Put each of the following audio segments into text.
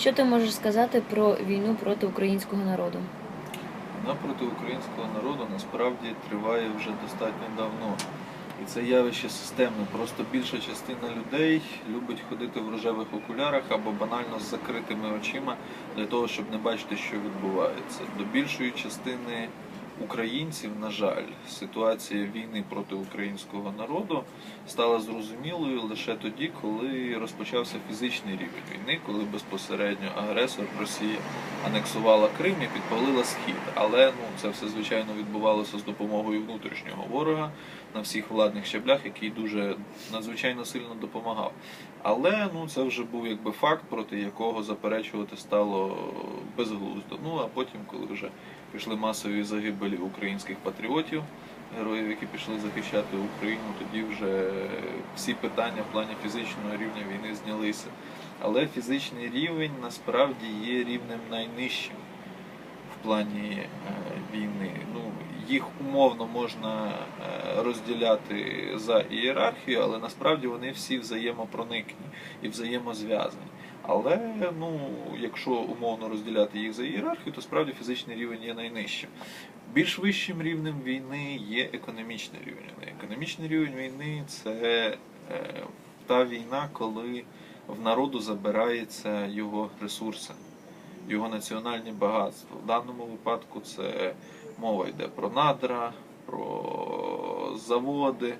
Що ти можеш сказати про війну проти українського народу? Війна проти українського народу насправді триває вже достатньо давно. І це явище системне. Просто більша частина людей любить ходити в рожевих окулярах або банально з закритими очима для того, щоб не бачити, що відбувається. До більшої частини українців, на жаль, ситуація війни проти українського народу стала зрозумілою лише тоді, коли розпочався фізичний рівень війни, коли безпосередньо агресор Росія анексувала Крим і підпалила схід. Але ну це все звичайно відбувалося з допомогою внутрішнього ворога на всіх владних щаблях, який дуже надзвичайно сильно допомагав. Але ну це вже був якби факт, проти якого заперечувати стало безглуздо. Ну а потім, коли вже пішли масові загибелі українських патріотів, героїв, які пішли захищати Україну, тоді вже всі питання в плані фізичного рівня війни знялися. Але фізичний рівень насправді є рівнем найнижчим в плані е, війни. Ну, їх умовно можна е, розділяти за ієрархію, але насправді вони всі взаємопроникні і взаємозв'язані. Але ну, якщо умовно розділяти їх за ієрархію, то справді фізичний рівень є найнижчим. Більш вищим рівнем війни є економічний рівень. Економічний рівень війни це е, та війна, коли в народу забирається його ресурси, його національні багатства. В даному випадку це мова йде про надра, про заводи,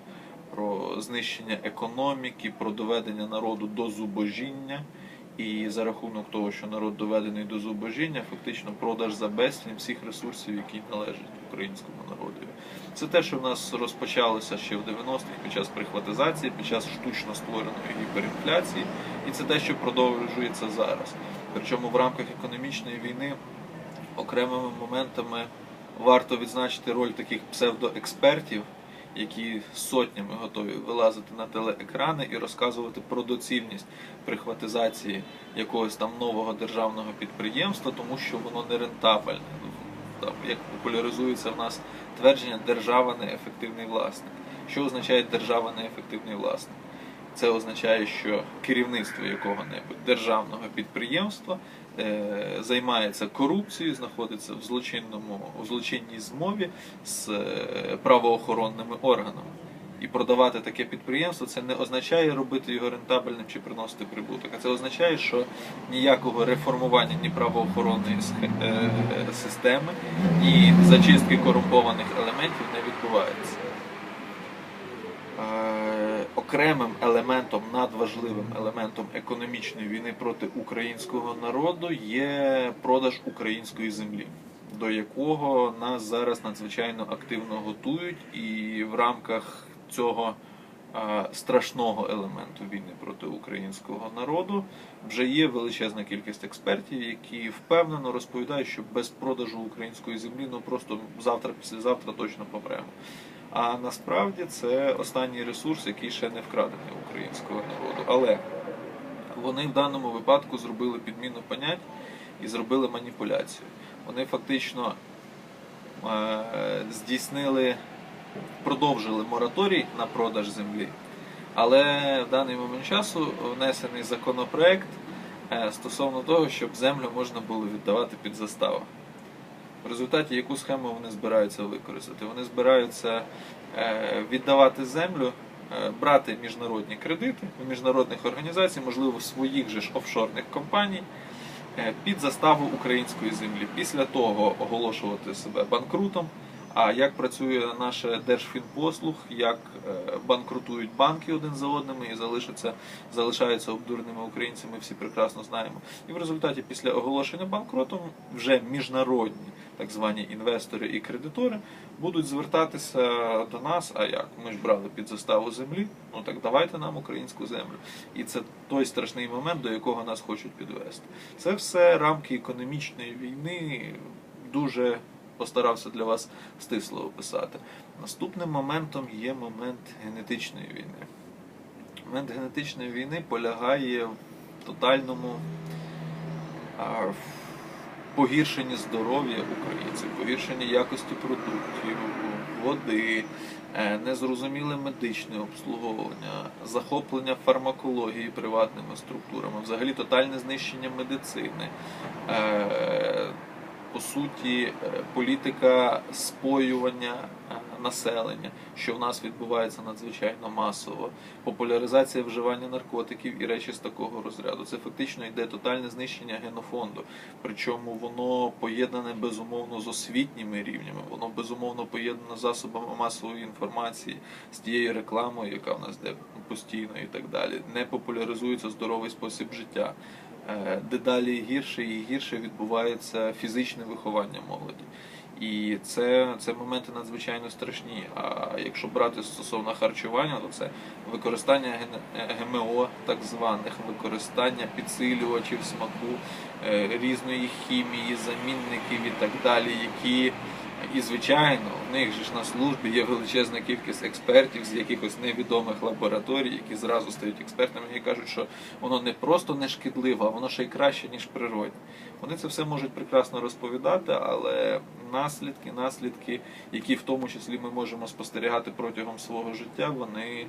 про знищення економіки, про доведення народу до зубожіння. І за рахунок того, що народ доведений до зубожіння, фактично продаж за безцінь всіх ресурсів, які належать українському народу. Це те, що в нас розпочалося ще в 90-х під час прихватизації, під час штучно створеної гіперінфляції, і це те, що продовжується зараз. Причому в рамках економічної війни окремими моментами варто відзначити роль таких псевдоекспертів, які сотнями готові вилазити на телеекрани і розказувати про доцільність прихватизації якогось там нового державного підприємства, тому що воно не рентабельне. Як популяризується в нас твердження держава неефективний власник. Що означає держава неефективний власник? Це означає, що керівництво якого-небудь державного підприємства е, займається корупцією, знаходиться в злочинному в злочинній змові з е, правоохоронними органами. І продавати таке підприємство це не означає робити його рентабельним чи приносити прибуток. А це означає, що ніякого реформування ні правоохоронної е, системи, ні зачистки корумпованих елементів не відбувається. Е, окремим елементом, надважливим елементом економічної війни проти українського народу є продаж української землі, до якого нас зараз надзвичайно активно готують, і в рамках цього е, страшного елементу війни проти українського народу вже є величезна кількість експертів, які впевнено розповідають, що без продажу української землі ну просто завтра, післязавтра точно помремо. А насправді це останній ресурс, який ще не вкрадений українського народу. Але вони в даному випадку зробили підміну понять і зробили маніпуляцію. Вони фактично е, здійснили, продовжили мораторій на продаж землі, але в даний момент часу внесений законопроект е, стосовно того, щоб землю можна було віддавати під заставу. В результаті яку схему вони збираються використати? Вони збираються е, віддавати землю, е, брати міжнародні кредити у міжнародних організацій, можливо, своїх же ж офшорних компаній е, під заставу української землі. Після того оголошувати себе банкрутом. А як працює наше Держфінпослуг, як е, банкрутують банки один за одними і залишаться, залишаються обдуреними українцями, всі прекрасно знаємо. І в результаті після оголошення банкротом вже міжнародні так звані інвестори і кредитори будуть звертатися до нас. А як? Ми ж брали під заставу землі, ну так давайте нам українську землю. І це той страшний момент, до якого нас хочуть підвести. Це все рамки економічної війни дуже постарався для вас стисло описати. Наступним моментом є момент генетичної війни. Момент генетичної війни полягає в тотальному погіршення здоров'я українців, погіршення якості продуктів, води, е, незрозуміле медичне обслуговування, захоплення фармакології приватними структурами, взагалі тотальне знищення медицини. По суті, е, політика споювання е, населення, що в нас відбувається надзвичайно масово, популяризація вживання наркотиків і речі з такого розряду. Це фактично йде тотальне знищення генофонду. Причому воно поєднане безумовно з освітніми рівнями, воно безумовно поєднане з засобами масової інформації, з тією рекламою, яка в нас йде постійно і так далі. Не популяризується здоровий спосіб життя. Е, Дедалі гірше і гірше відбувається фізичне виховання молоді. І це, це моменти надзвичайно страшні. А якщо брати стосовно харчування, то це використання ген- е, ГМО, так званих, використання підсилювачів смаку, е, різної хімії, замінників і так далі, які і звичайно, в них же ж на службі є величезна кількість експертів з якихось невідомих лабораторій, які зразу стають експертами і кажуть, що воно не просто не шкідливе, а воно ще й краще, ніж природне. Вони це все можуть прекрасно розповідати, але наслідки, наслідки, які в тому числі ми можемо спостерігати протягом свого життя, вони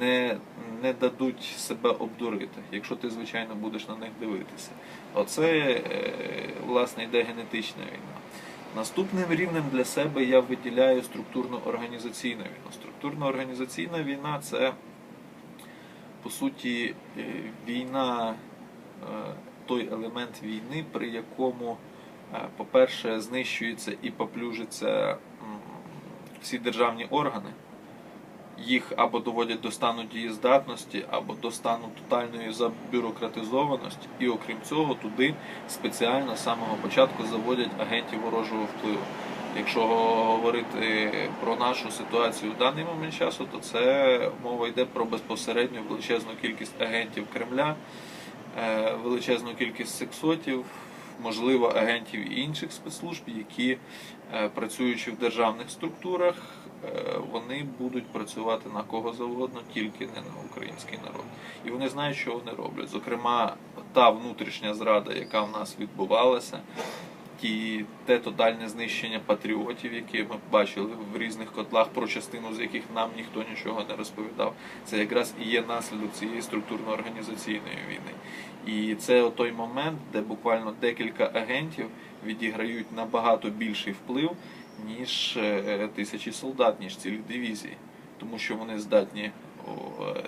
не, не дадуть себе обдурити, якщо ти, звичайно, будеш на них дивитися. Оце, е, власне, йде генетична війна. Наступним рівнем для себе я виділяю структурно-організаційну війну. Структурно-організаційна війна це, по суті, е, війна, е, той елемент війни, при якому, е, по-перше, знищується і поплюжиться всі державні органи. Їх або доводять до стану дієздатності, або до стану тотальної забюрократизованості, і окрім цього, туди спеціально з самого початку заводять агентів ворожого впливу. Якщо говорити про нашу ситуацію в даний момент часу, то це мова йде про безпосередню величезну кількість агентів Кремля, е, величезну кількість сексотів, можливо, агентів і інших спецслужб, які, е, працюючи в державних структурах, е, вони будуть працювати на кого завгодно, тільки не на український народ. І вони знають, що вони роблять. Зокрема, та внутрішня зрада, яка в нас відбувалася, ті, те тотальне знищення патріотів, яке ми бачили в різних котлах, про частину з яких нам ніхто нічого не розповідав. Це якраз і є наслідок цієї структурно-організаційної війни. І це той момент, де буквально декілька агентів відіграють набагато більший вплив, ніж е, тисячі солдат, ніж цілі дивізії, тому що вони здатні е,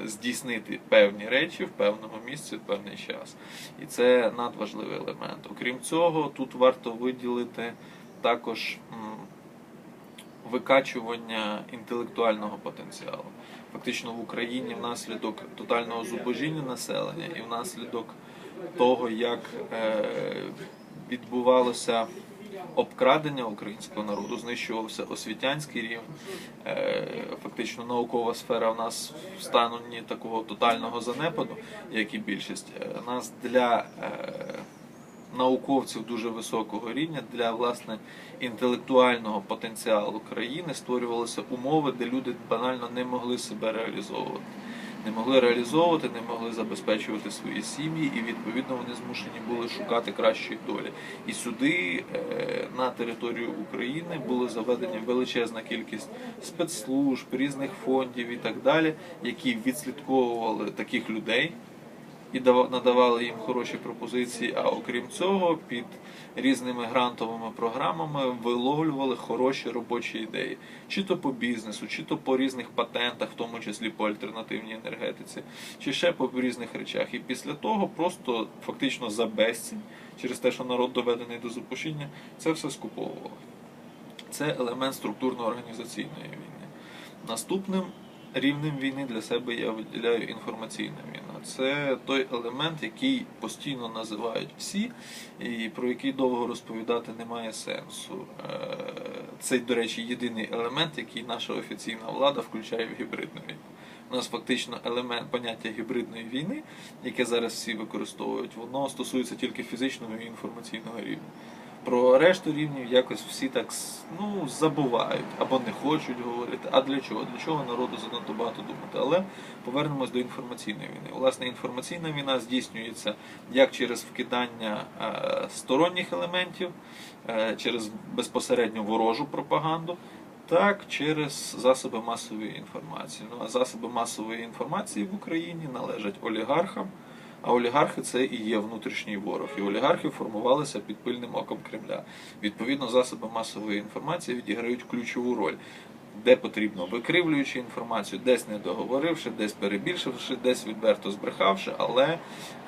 здійснити певні речі в певному місці в певний час. І це надважливий елемент. Окрім цього, тут варто виділити також викачування інтелектуального потенціалу. Фактично в Україні внаслідок тотального зубожіння населення і внаслідок того, як е, відбувалося обкрадення українського народу, знищувався освітянський рівень. Е, Фактично наукова сфера в нас в стані такого тотального занепаду, як і більшість. Е, Нас для е, науковців дуже високого рівня, для власне інтелектуального потенціалу країни створювалися умови, де люди банально не могли себе реалізовувати. Не могли реалізовувати, не могли забезпечувати свої сім'ї, і відповідно вони змушені були шукати кращої долі. І сюди, е, на територію України, були заведені величезна кількість спецслужб, різних фондів і так далі, які відслідковували таких людей і дава- надавали їм хороші пропозиції. А окрім цього, під різними грантовими програмами виловлювали хороші робочі ідеї, чи то по бізнесу, чи то по різних патентах, в тому числі по альтернативній енергетиці, чи ще по різних речах. І після того просто фактично за безцінь, через те, що народ доведений до зупушіння, це все скуповували. Це елемент структурно-організаційної війни. Наступним рівнем війни для себе я виділяю інформаційна війна. Це той елемент, який постійно називають всі, і про який довго розповідати немає сенсу. Е, Це, до речі, єдиний елемент, який наша офіційна влада включає в гібридну війну. У нас фактично елемент поняття гібридної війни, яке зараз всі використовують, воно стосується тільки фізичного і інформаційного рівня. Про решту рівнів якось всі так ну, забувають або не хочуть говорити. А для чого? Для чого народу занадто багато думати? Але повернемось до інформаційної війни. Власне, інформаційна війна здійснюється як через вкидання е, сторонніх елементів, е, через безпосередньо ворожу пропаганду, так через засоби масової інформації. Ну а засоби масової інформації в Україні належать олігархам. А олігархи це і є внутрішній ворог. І олігархи формувалися під пильним оком Кремля. Відповідно, засоби масової інформації відіграють ключову роль. Де потрібно, викривлюючи інформацію, десь не договоривши, десь перебільшивши, десь відверто збрехавши. Але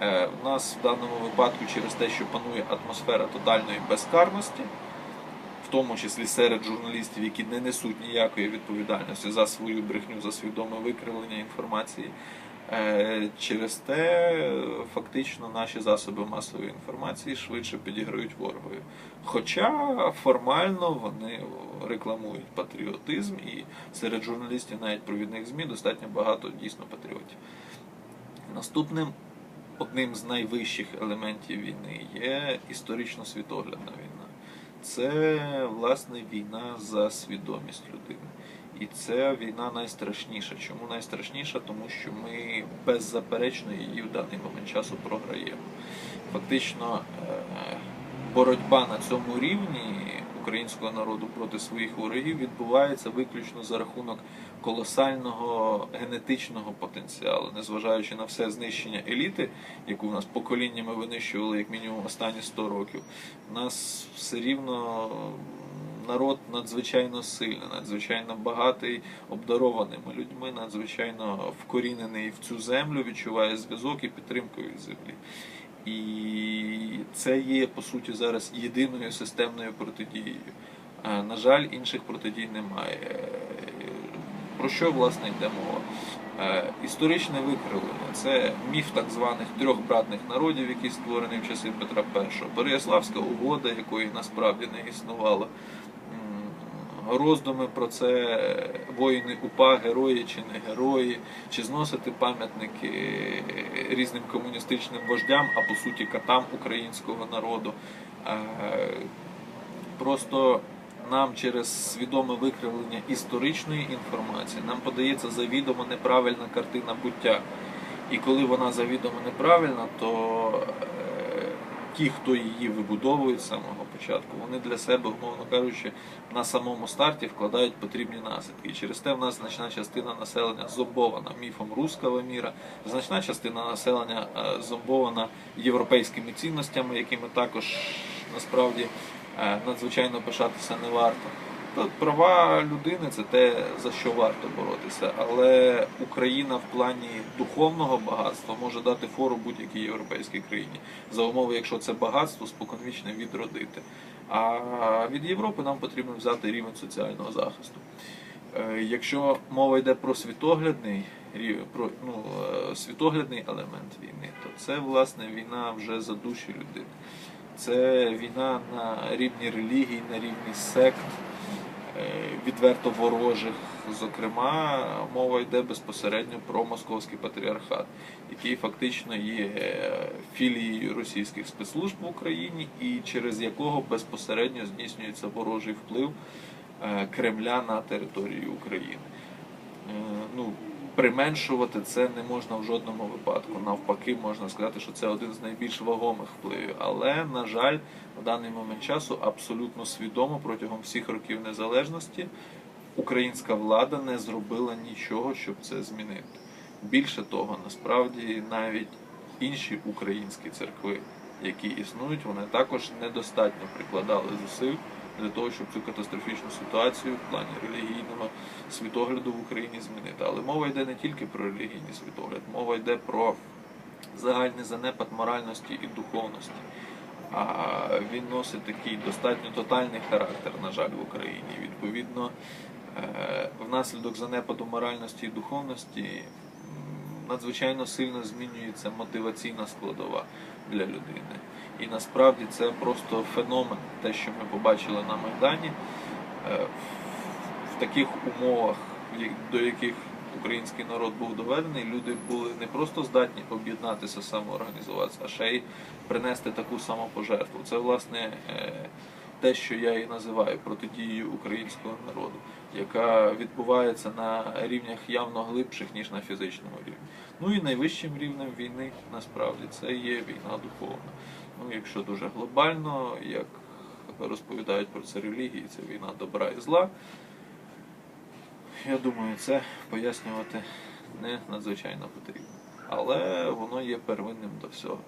е, в нас в даному випадку через те, що панує атмосфера тотальної безкарності, в тому числі серед журналістів, які не несуть ніякої відповідальності за свою брехню, за свідоме викривлення інформації. Е, Через те фактично наші засоби масової інформації швидше підіграють ворогові. Хоча формально вони рекламують патріотизм, і серед журналістів, навіть провідних ЗМІ, достатньо багато дійсно патріотів. Наступним одним з найвищих елементів війни є історично-світоглядна війна. Це власне війна за свідомість людини. І це війна найстрашніша. Чому найстрашніша? Тому що ми беззаперечно її в даний момент часу програємо. Фактично, е, боротьба на цьому рівні українського народу проти своїх ворогів відбувається виключно за рахунок колосального генетичного потенціалу, незважаючи на все знищення еліти, яку в нас поколіннями винищували як мінімум останні 100 років. У нас все рівно народ надзвичайно сильний, надзвичайно багатий, обдарованими людьми, надзвичайно вкорінений в цю землю, відчуває зв'язок і підтримку від землі. І це є по суті зараз єдиною системною протидією. На жаль, інших протидій немає. Про що власне йде мова? Історичне викривлення це міф так званих трьох братних народів, який створений в часи Петра І. Переяславська угода, якої насправді не існувало. Роздуми про це воїни УПА, герої чи не герої, чи зносити пам'ятники різним комуністичним вождям, а по суті катам українського народу. Е, Просто нам через свідоме викривлення історичної інформації нам подається завідомо неправильна картина буття. І коли вона завідомо неправильна, то е, ті, хто її вибудовують з самого початку, вони для себе, умовно кажучи, на самому старті вкладають потрібні наслідки. І через те в нас значна частина населення зомбована міфом руского міра, значна частина населення е, зомбована європейськими цінностями, якими також насправді е, надзвичайно пишатися не варто. Права людини це те, за що варто боротися. Але Україна в плані духовного багатства може дати фору будь-якій європейській країні за умови, якщо це багатство споконвічне відродити. А від Європи нам потрібно взяти рівень соціального захисту. Е, Якщо мова йде про світоглядний про ну, е, світоглядний елемент війни, то це власне війна вже за душі людини. Це війна на рівні релігій, на рівні сект, відверто ворожих. Зокрема, мова йде безпосередньо про московський патріархат, який фактично є е, філією російських спецслужб в Україні і через якого безпосередньо здійснюється ворожий вплив е, Кремля на територію України. Е, Ну, применшувати це не можна в жодному випадку. Навпаки, можна сказати, що це один з найбільш вагомих впливів. Але, на жаль, в даний момент часу абсолютно свідомо протягом всіх років незалежності українська влада не зробила нічого, щоб це змінити. Більше того, насправді навіть інші українські церкви, які існують, вони також недостатньо прикладали зусиль для того, щоб цю катастрофічну ситуацію в плані релігійного світогляду в Україні змінити. Але мова йде не тільки про релігійний світогляд, мова йде про загальний занепад моральності і духовності. А він носить такий достатньо тотальний характер, на жаль, в Україні. Відповідно, е, внаслідок занепаду моральності і духовності надзвичайно сильно змінюється мотиваційна складова для людини. І насправді це просто феномен, те, що ми побачили на Майдані. Е, В таких умовах, до яких український народ був доведений, люди були не просто здатні об'єднатися, самоорганізуватися, а ще й принести таку самопожертву. Це власне е, те, що я і називаю протидією українського народу, яка відбувається на рівнях явно глибших, ніж на фізичному рівні. Ну і найвищим рівнем війни насправді це є війна духовна. Ну, якщо дуже глобально, як розповідають про це релігії, це війна добра і зла. Я думаю, це пояснювати не надзвичайно потрібно. Але воно є первинним до всього.